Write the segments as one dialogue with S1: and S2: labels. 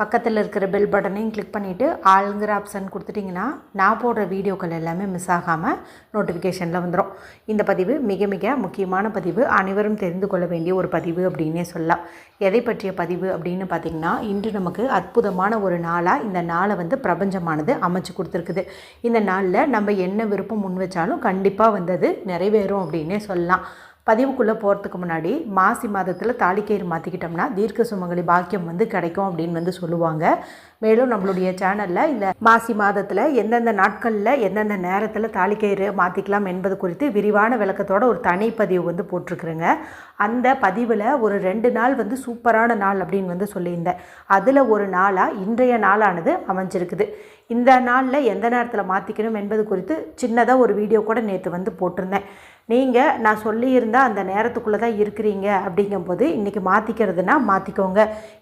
S1: பக்கத்தில் இருக்கிற பெல் பட்டனையும் கிளிக் பண்ணிவிட்டு ஆளுங்கிற ஆப்ஷன் கொடுத்துட்டிங்கன்னா நான் போடுற வீடியோக்கள் எல்லாமே மிஸ் ஆகாமல் நோட்டிஃபிகேஷனில் வந்துடும் இந்த பதிவு மிக மிக முக்கியமான பதிவு. அனைவரும் தெரிந்து கொள்ள வேண்டிய ஒரு பதிவு அப்படின்னே சொல்லலாம். எதை பற்றிய பதிவு அப்படின்னு பார்த்திங்கன்னா இன்று நமக்கு அற்புதமான ஒரு நாளாக இந்த நாளை வந்து பிரபஞ்சமானது அமைச்சு கொடுத்துருக்குது. இந்த நாளில் நம்ம என்ன விருப்பம் முன் வச்சாலும் கண்டிப்பாக வந்தது நிறைவேறும் அப்படின்னே சொல்லலாம். பதிவுக்குள்ளே போகிறதுக்கு முன்னாடி மாசி மாதத்தில் தாலிக்கயிறு மாற்றிக்கிட்டோம்னா தீர்க்க சுமங்கலி பாக்கியம் வந்து கிடைக்கும் அப்படின்னு வந்து சொல்லுவாங்க. மேலும் நம்மளுடைய சேனலில் இந்த மாசி மாதத்தில் எந்தெந்த நாட்களில் எந்தெந்த நேரத்தில் தாலிக்கயிறு மாற்றிக்கலாம் என்பது குறித்து விரிவான விளக்கத்தோட ஒரு தனிப்பதிவு வந்து போட்டிருக்குறேங்க. அந்த பதிவில் ஒரு ரெண்டு நாள் வந்து சூப்பரான நாள் அப்படின்னு வந்து சொல்லியிருந்தேன். அதில் ஒரு நாளாக இன்றைய நாளானது அமைஞ்சிருக்குது. இந்த நாளில் எந்த நேரத்தில் மாற்றிக்கணும் என்பது குறித்து சின்னதாக ஒரு வீடியோ கூட நேற்று வந்து போட்டிருந்தேன். நீங்கள் நான் சொல்லியிருந்தால் அந்த நேரத்துக்குள்ளே தான் இருக்கிறீங்க அப்படிங்கும்போது இன்றைக்கி மாற்றிக்கிறதுனா மாற்றிக்கோங்க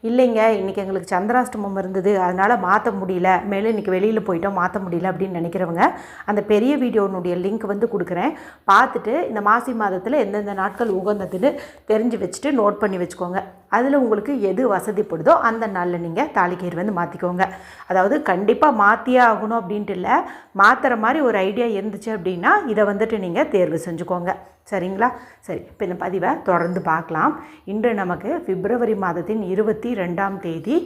S1: இல்லைங்க இன்றைக்கி எங்களுக்கு சந்திராஷ்டமம் இருந்தது அதனால் மாற்ற முடியல. மேலும் இன்றைக்கி வெளியில் போயிட்டோம் மாற்ற முடியல அப்படின்னு நினைக்கிறவங்க அந்த பெரிய வீடியோனுடைய லிங்க் வந்து கொடுக்குறேன். பார்த்துட்டு இந்த மாசி மாதத்தில் எந்தெந்த நாட்கள் உகந்ததுன்னு தெரிஞ்சு வச்சுட்டு நோட் பண்ணி வச்சுக்கோங்க. அதில் உங்களுக்கு எது வசதிப்படுதோ அந்த நாளில் நீங்கள் தாலிக்கயிறு வந்து மாற்றிக்கோங்க அதாவது கண்டிப்பாக மாற்றியே ஆகணும் அப்படின்ட்டு இல்லை மாற்றுற மாதிரி ஒரு ஐடியா இருந்துச்சு அப்படின்னா இதை வந்துட்டு நீங்கள் தேர்வு செஞ்சுக்கோங்க. சரிங்களா? சரி இப்போ இந்த பதிவை தொடர்ந்து பார்க்கலாம். இன்று நமக்கு பிப்ரவரி மாதத்தின் இருபத்தி ரெண்டாம் தேதி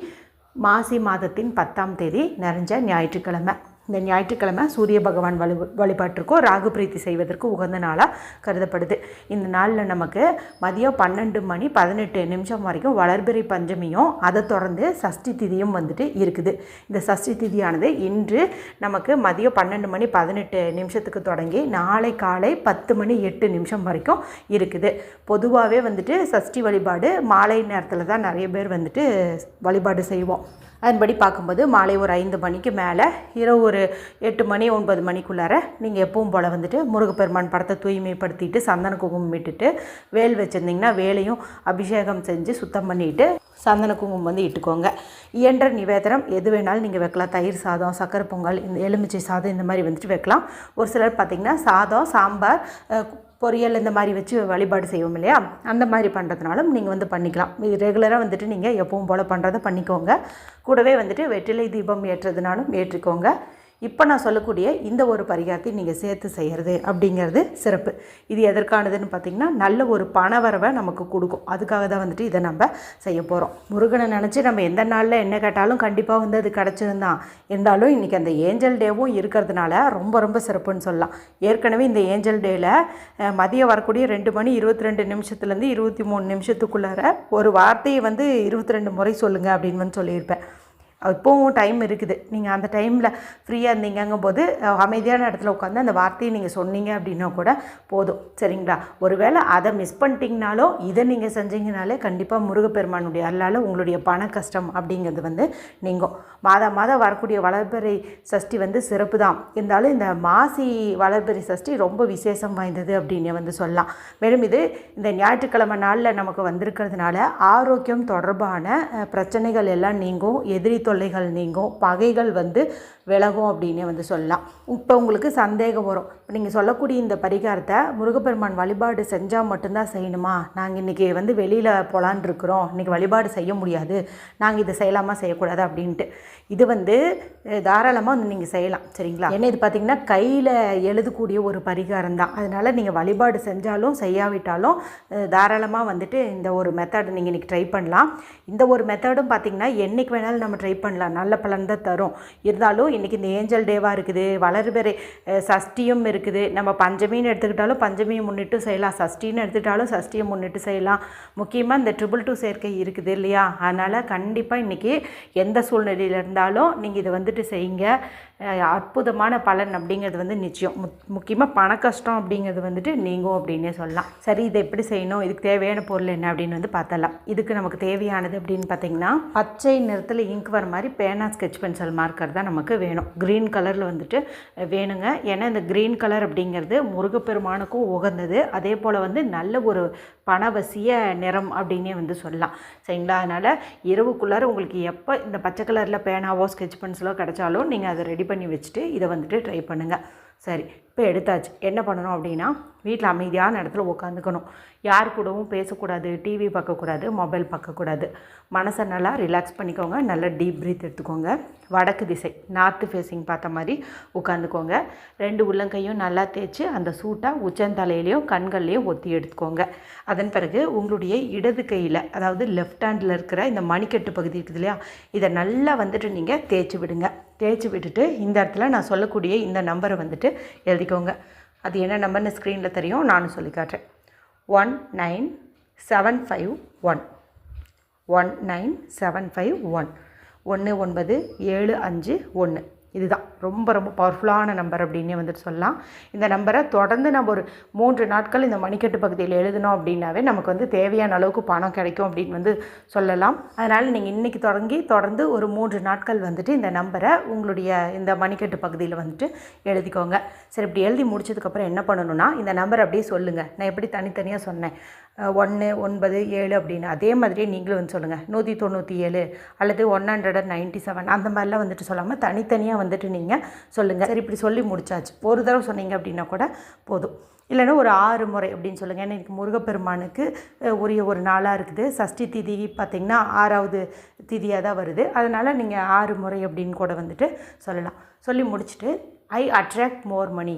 S1: மாசி மாதத்தின் பத்தாம் தேதி நிறைஞ்ச ஞாயிற்றுக்கிழமை. இந்த ஞாயிற்றுக்கிழமை சூரிய பகவான் வழி வழிபாட்டிற்கும் ராகு பிரீத்தி செய்வதற்கு உகந்த நாளாக கருதப்படுது. இந்த நாளில் நமக்கு மதியம் பன்னெண்டு மணி பதினெட்டு நிமிஷம் வரைக்கும் வளர்பிறை பஞ்சமியும் அதை தொடர்ந்து சஷ்டி திதியும் வந்துட்டு இருக்குது. இந்த சஷ்டி திதியானது இன்று நமக்கு மதியம் பன்னெண்டு மணி பதினெட்டு நிமிஷத்துக்கு தொடங்கி நாளை காலை பத்து மணி எட்டு நிமிஷம் வரைக்கும் இருக்குது. பொதுவாகவே வந்துட்டு சஷ்டி வழிபாடு மாலை நேரத்தில் தான் நிறைய பேர் வந்துட்டு வழிபாடு செய்வோம். அதன்படி பார்க்கும்போது மாலை ஒரு ஐந்து மணிக்கு மேலே இரவு ஒரு எட்டு மணி ஒன்பது மணிக்குள்ளார நீங்கள் எப்பவும் போல் வந்துட்டு முருகப்பெருமான் படத்தை தூய்மைப்படுத்திட்டு சந்தன குங்குமம் இட்டுட்டு வேல் வச்சுருந்தீங்கன்னா வேலையும் அபிஷேகம் செஞ்சு சுத்தம் பண்ணிவிட்டு சந்தன குங்குமம் வந்து இட்டுக்கோங்க. இயன்ற நிவேதனம் எது வேணாலும் நீங்கள் வைக்கலாம். தயிர் சாதம் சக்கரை பொங்கல் இந்த எலுமிச்சை சாதம் இந்த மாதிரி வந்துட்டு வைக்கலாம். ஒரு சிலர் பார்த்திங்கன்னா சாதம் சாம்பார் பொரியல் இந்த மாதிரி வச்சு வழிபாடு செய்வோம் இல்லையா? அந்த மாதிரி பண்ணுறதுனாலும் நீங்கள் வந்து பண்ணிக்கலாம். இது ரெகுலராக வந்துட்டு நீங்கள் எப்பவும் போல் பண்ணுறதை பண்ணிக்கோங்க. கூடவே வந்துட்டு வெற்றிலை தீபம் ஏற்றுறதுனாலும் ஏற்றிக்கோங்க. இப்போ நான் சொல்லக்கூடிய இந்த ஒரு பரிகாரத்தை நீங்கள் சேர்த்து செய்கிறது அப்படிங்கிறது சிறப்பு. இது எதற்கானதுன்னு பார்த்திங்கன்னா நல்ல ஒரு பணவரவை நமக்கு கொடுக்கும். அதுக்காக தான் வந்துட்டு இதை நம்ம செய்ய போகிறோம் முருகனை நினச்சி நம்ம எந்த நாளில் என்ன கேட்டாலும் கண்டிப்பாக வந்து அது கிடச்சிருந்தான் இருந்தாலும் இன்றைக்கி அந்த ஏஞ்சல் டேவும் இருக்கிறதுனால ரொம்ப ரொம்ப சிறப்புன்னு சொல்லலாம். ஏற்கனவே இந்த ஏஞ்சல் டேயில் மதியம் வரக்கூடிய ரெண்டு மணி இருபத்தி ரெண்டு நிமிஷத்துலேருந்து இருபத்தி மூணு நிமிஷத்துக்குள்ளார ஒரு வார்த்தையை வந்து இருபத்தி ரெண்டு முறை சொல்லுங்கள் அப்படின்னு வந்து சொல்லியிருப்பேன். இப்போவும் டைம் இருக்குது. நீங்கள் அந்த டைமில் ஃப்ரீயாக இருந்தீங்கங்கும் போது அமைதியான இடத்துல உட்காந்து அந்த வார்த்தையை நீங்கள் சொன்னீங்க அப்படின்னா கூட போதும். சரிங்களா? ஒருவேளை அதை மிஸ் பண்ணிட்டீங்கனாலோ இதை நீங்கள் செஞ்சீங்கனாலே கண்டிப்பாக முருகப்பெருமானுடைய அல்லால் உங்களுடைய பண கஷ்டம் அப்படிங்கிறது வந்து நீங்கள் மாதம் மாதம் வரக்கூடிய வளர்பறை சஷ்டி வந்து சிறப்பு தான். இருந்தாலும் இந்த மாசி வளர்பறை சஷ்டி ரொம்ப விசேஷம் வாய்ந்தது அப்படின்னு வந்து சொல்லலாம். மேலும் இது இந்த ஞாயிற்றுக்கிழமை நாளில் நமக்கு வந்திருக்கிறதுனால ஆரோக்கியம் தொடர்பான பிரச்சனைகள் எல்லாம் நீங்கும். எதிரி தொல்லைகள் நீங்கும் பகைகள் வந்து விலகும் அப்படின்னே வந்து சொல்லலாம். இப்போ உங்களுக்கு சந்தேகம் வரும். இப்போ நீங்கள் சொல்லக்கூடிய இந்த பரிகாரத்தை முருகப்பெருமான் வழிபாடு செஞ்சால் மட்டும்தான் செய்யணுமா? நாங்கள் இன்றைக்கி வந்து வெளியில் போகலான் இருக்கிறோம். இன்றைக்கி வழிபாடு செய்ய முடியாது. நாங்கள் இதை செய்யலாமா செய்யக்கூடாது அப்படின்ட்டு. இது வந்து தாராளமாக வந்து நீங்கள் செய்யலாம். சரிங்களா? ஏன்னா இது பார்த்திங்கன்னா கையில் எழுதக்கூடிய ஒரு பரிகாரம் தான். அதனால் நீங்கள் வழிபாடு செஞ்சாலும் செய்யாவிட்டாலும் தாராளமாக வந்துட்டு இந்த ஒரு மெத்தட் நீங்கள் இன்றைக்கி ட்ரை பண்ணலாம். இந்த ஒரு மெத்தடும் பார்த்திங்கன்னா என்றைக்கு வேணாலும் நம்ம ட்ரை பண்ணலாம். நல்ல பலன் தான் தரும். இருந்தாலும் இன்றைக்கி இந்த ஏஞ்சல் டேவாக இருக்குது. வளர்பிறை சஷ்டியும் இருக்குது. நம்ம பஞ்சமின்னு எடுத்துக்கிட்டாலும் பஞ்சமியை முன்னிட்டு செய்யலாம். சஷ்டின்னு எடுத்துக்கிட்டாலும் சஷ்டியை முன்னிட்டு செய்யலாம். முக்கியமாக இந்த ட்ரிபிள் டூ சேர்க்கை இருக்குது இல்லையா? அதனால் கண்டிப்பாக இன்றைக்கி எந்த சூழ்நிலையில் இருந்தாலும் நீங்கள் இதை வந்துட்டு செய்யுங்க. அற்புதமான பலன் அப்படிங்கிறது வந்து நிச்சயம். முக் முக்கியமாக பண கஷ்டம் அப்படிங்கிறது வந்துட்டு நீங்கும் அப்படின்னே சொல்லலாம். சரி இதை எப்படி செய்யணும்? இதுக்கு தேவையான பொருள் என்ன அப்படின்னு வந்து பார்த்தலாம் இதுக்கு நமக்கு தேவையானது அப்படின்னு பார்த்தீங்கன்னா பச்சை நிறத்தில் இங்க் வர மாதிரி பேனா ஸ்கெட்ச் பென்சில் மார்க்கர் தான் நமக்கு வேணும். க்ரீன் கலரில் வந்துட்டு வேணுங்க. ஏன்னா இந்த க்ரீன் கலர் அப்படிங்கிறது முருகப்பெருமானுக்கும் உகந்தது. அதே போல் வந்து நல்ல ஒரு பணவசிய நிறம் அப்படின்னே வந்து சொல்லலாம். சரிங்களா? அதனால் இரவுக்குள்ளார உங்களுக்கு எப்போ இந்த பச்சை கலரில் பேனாவோ ஸ்கெட்ச் பென்சிலோ கிடைச்சாலும் நீங்கள் அதை ரெடி பண்ணி வச்சுட்டு இதை வந்துட்டு ட்ரை பண்ணுங்கள் சரி இப்போ எடுத்தாச்சு. என்ன பண்ணணும் அப்படின்னா வீட்டில் அமைதியான இடத்துல உட்காந்துக்கணும் யார் கூடவும் பேசக்கூடாது டிவி பார்க்கக்கூடாது மொபைல் பார்க்கக்கூடாது. மனசை நல்லா ரிலாக்ஸ் பண்ணிக்கோங்க. நல்லா டீப் ப்ரீத் எடுத்துக்கோங்க. வடக்கு திசை நார்த்து ஃபேஸிங் பார்த்த மாதிரி உட்காந்துக்கோங்க ரெண்டு உள்ளங்கையும் நல்லா தேய்ச்சி அந்த சூட்டாக உச்சந்தலையிலையும் கண்கள்லையும் ஒத்தி எடுத்துக்கோங்க. அதன் பிறகு உங்களுடைய இடது கையில் அதாவது லெஃப்ட் ஹேண்டில் இருக்கிற இந்த மணிக்கட்டு பகுதி இருக்குது இல்லையா இதை நல்லா வந்துட்டு நீங்கள் தேய்ச்சி விடுங்க. தேய்ச்சி விட்டுட்டு இந்த இடத்துல நான் சொல்லக்கூடிய இந்த நம்பரை வந்துட்டு எழுதிக்கோங்க. அது என்ன நம்பர்னு ஸ்க்ரீனில் தெரியும் நானும் சொல்லி காட்டுறேன். One nine seven five one one nine seven five one ஒன்று ஒன்பது ஏழு அஞ்சு ஒன்று இதுதான். ரொம்ப ரொம்ப பவர்ஃபுல்லான நம்பர் அப்படின்னே வந்துட்டு சொல்லலாம். இந்த நம்பரை தொடர்ந்து நம்ம ஒரு மூன்று நாட்கள் இந்த மணிக்கட்டு பகுதியில் எழுதினோம் அப்படின்னாவே நமக்கு வந்து தேவையான அளவுக்கு பணம் கிடைக்கும் அப்படின்னு வந்து சொல்லலாம். அதனால் நீங்கள் இன்றைக்கி தொடங்கி தொடர்ந்து ஒரு மூன்று நாட்கள் வந்துட்டு இந்த நம்பரை உங்களுடைய இந்த மணிக்கட்டு பகுதியில் வந்துட்டு எழுதிக்கோங்க. சரி இப்படி எழுதி முடிச்சதுக்கப்புறம் என்ன பண்ணணும்னா இந்த நம்பர் அப்படியே சொல்லுங்கள் நான் எப்படி தனித்தனியாக சொன்னேன். ஒன்று ஒன்பது ஏழு அப்படின்னு. அதே மாதிரியே நீங்களும் வந்து சொல்லுங்கள் நூற்றி தொண்ணூற்றி ஏழு அல்லது one hundred and ninety seven அந்த மாதிரிலாம் வந்துட்டு சொல்லாமல் தனித்தனியாக வந்துட்டு நீங்கள் சொல்லுங்கள் சரி இப்படி சொல்லி முடிச்சாச்சு. ஒரு தடவை சொன்னீங்க அப்படின்னா கூட போதும். இல்லைன்னா ஒரு ஆறு முறை அப்படின்னு சொல்லுங்கள் ஏன்னா எனக்கு முருகப்பெருமானுக்கு உரிய ஒரு நாளாக இருக்குது. சஷ்டி திதி பார்த்திங்கன்னா ஆறாவது திதியாக தான் வருது. அதனால் நீங்கள் ஆறு முறை அப்படின்னு கூட வந்துட்டு சொல்லலாம். சொல்லி முடிச்சுட்டு I attract more money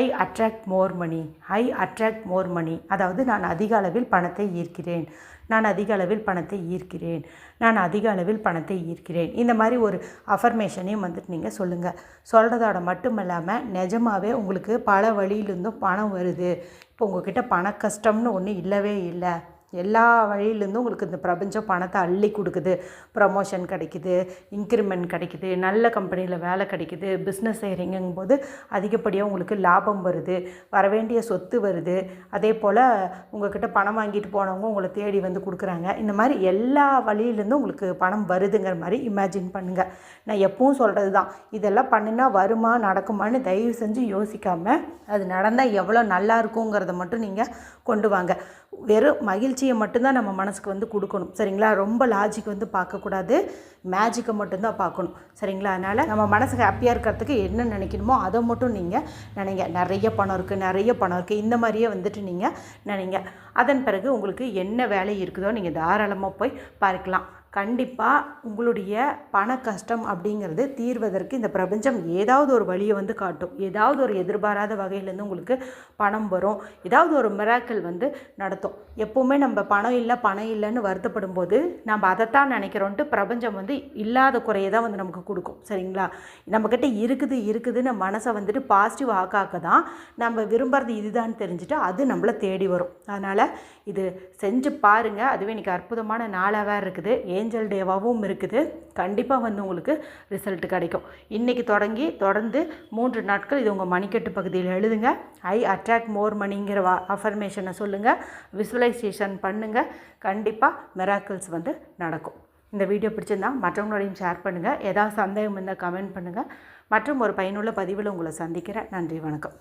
S1: I attract more money I attract more money அதாவது நான் அதிக அளவில் பணத்தை ஈர்க்கிறேன். நான் அதிக அளவில் பணத்தை ஈர்க்கிறேன். நான் அதிக அளவில் பணத்தை ஈர்க்கிறேன். இந்த மாதிரி ஒரு அஃபர்மேஷனையும் வந்துட்டு நீங்கள் சொல்லுங்கள் சொல்கிறதோட மட்டும் இல்லாமல் நிஜமாகவே உங்களுக்கு பல வழியிலிருந்தும் பணம் வருது. இப்போ உங்ககிட்ட பண கஷ்டம்னு ஒன்று இல்லவே இல்லை. எல்லா வழியிலேருந்தும் உங்களுக்கு இந்த பிரபஞ்சம் பணத்தை அள்ளி கொடுக்குது. ப்ரமோஷன் கிடைக்குது இன்க்ரிமெண்ட் கிடைக்குது நல்ல கம்பெனியில் வேலை கிடைக்குது பிஸ்னஸ் செய்கிறீங்கும் போது அதிகப்படியாக உங்களுக்கு லாபம் வருது வரவேண்டிய சொத்து வருது. அதே போல் உங்கள்கிட்ட பணம் வாங்கிட்டு போனவங்க உங்களை தேடி வந்து கொடுக்குறாங்க. இந்த மாதிரி எல்லா வழியிலேருந்தும் உங்களுக்கு பணம் வருதுங்கிற மாதிரி இமேஜின் பண்ணுங்கள் நான் எப்பவும் சொல்கிறது தான். இதெல்லாம் பண்ணினா வருமா நடக்குமான்னு தயவு செஞ்சு யோசிக்காமல் அது நடந்தால் எவ்வளோ நல்லா இருக்குங்கிறத மட்டும் நீங்கள் கொண்டு வாங்க. வெறும் மகிழ்ச்சி மகிழ்ச்சியை மட்டும்தான் நம்ம மனசுக்கு வந்து கொடுக்கணும். சரிங்களா? ரொம்ப லாஜிக் வந்து பார்க்கக்கூடாது. மேஜிக்கை மட்டும்தான் பார்க்கணும். சரிங்களா? அதனால் நம்ம மனசு ஹாப்பியாக இருக்கிறதுக்கு என்ன நினைக்கணுமோ அதை மட்டும் நீங்கள் நினைங்க. நிறைய பணம் இருக்குது நிறைய பணம் இருக்குது இந்த மாதிரியே வந்துட்டு நீங்கள் நினைங்க. அதன் பிறகு உங்களுக்கு என்ன வேலை இருக்குதோ நீங்கள் தாராளமாக போய் பார்க்கலாம். கண்டிப்பாக உங்களுடைய பண கஷ்டம் அப்படிங்கிறது தீர்வதற்கு இந்த பிரபஞ்சம் ஏதாவது ஒரு வழியை வந்து காட்டும். ஏதாவது ஒரு எதிர்பாராத வகையிலேருந்து உங்களுக்கு பணம் வரும். ஏதாவது ஒரு மிராக்கள் வந்து நடத்தும். எப்போவுமே நம்ம பணம் இல்லை பணம் இல்லைன்னு வருத்தப்படும் போது நம்ம அதைத்தான் நினைக்கிறோன்ட்டு பிரபஞ்சம் வந்து இல்லாத குறையை தான் வந்து நமக்கு கொடுக்கும். சரிங்களா? நம்மக்கிட்ட இருக்குது இருக்குதுன்னு மனசை வந்துட்டு பாசிட்டிவ் ஆக்காக்க தான் நம்ம விரும்புறது இதுதான் தெரிஞ்சுட்டு அது நம்மளை தேடி வரும். அதனால் இது செஞ்சு பாருங்கள் அதுவே இன்றைக்கி அற்புதமான நாளாக இருக்குது. ஏஞ்சல் டேவாகவும் இருக்குது. கண்டிப்பாக வந்து உங்களுக்கு ரிசல்ட் கிடைக்கும். இன்றைக்கி தொடங்கி தொடர்ந்து மூன்று நாட்கள் இது உங்கள் மணிக்கட்டு பகுதியில் எழுதுங்க. ஐ அட்ராக்ட் மோர் மணிங்கிற வா அஃபர்மேஷனை சொல்லுங்கள் விசுவலைசேஷன் பண்ணுங்கள் கண்டிப்பாக மெராக்கிள்ஸ் வந்து நடக்கும். இந்த வீடியோ பிடிச்சிருந்தா மற்றவங்களோடையும் ஷேர் பண்ணுங்கள் ஏதாவது சந்தேகம் இருந்தால் கமெண்ட் பண்ணுங்கள் மற்றும் ஒரு பயனுள்ள பதிவில் உங்களை சந்திக்கிறேன். நன்றி வணக்கம்.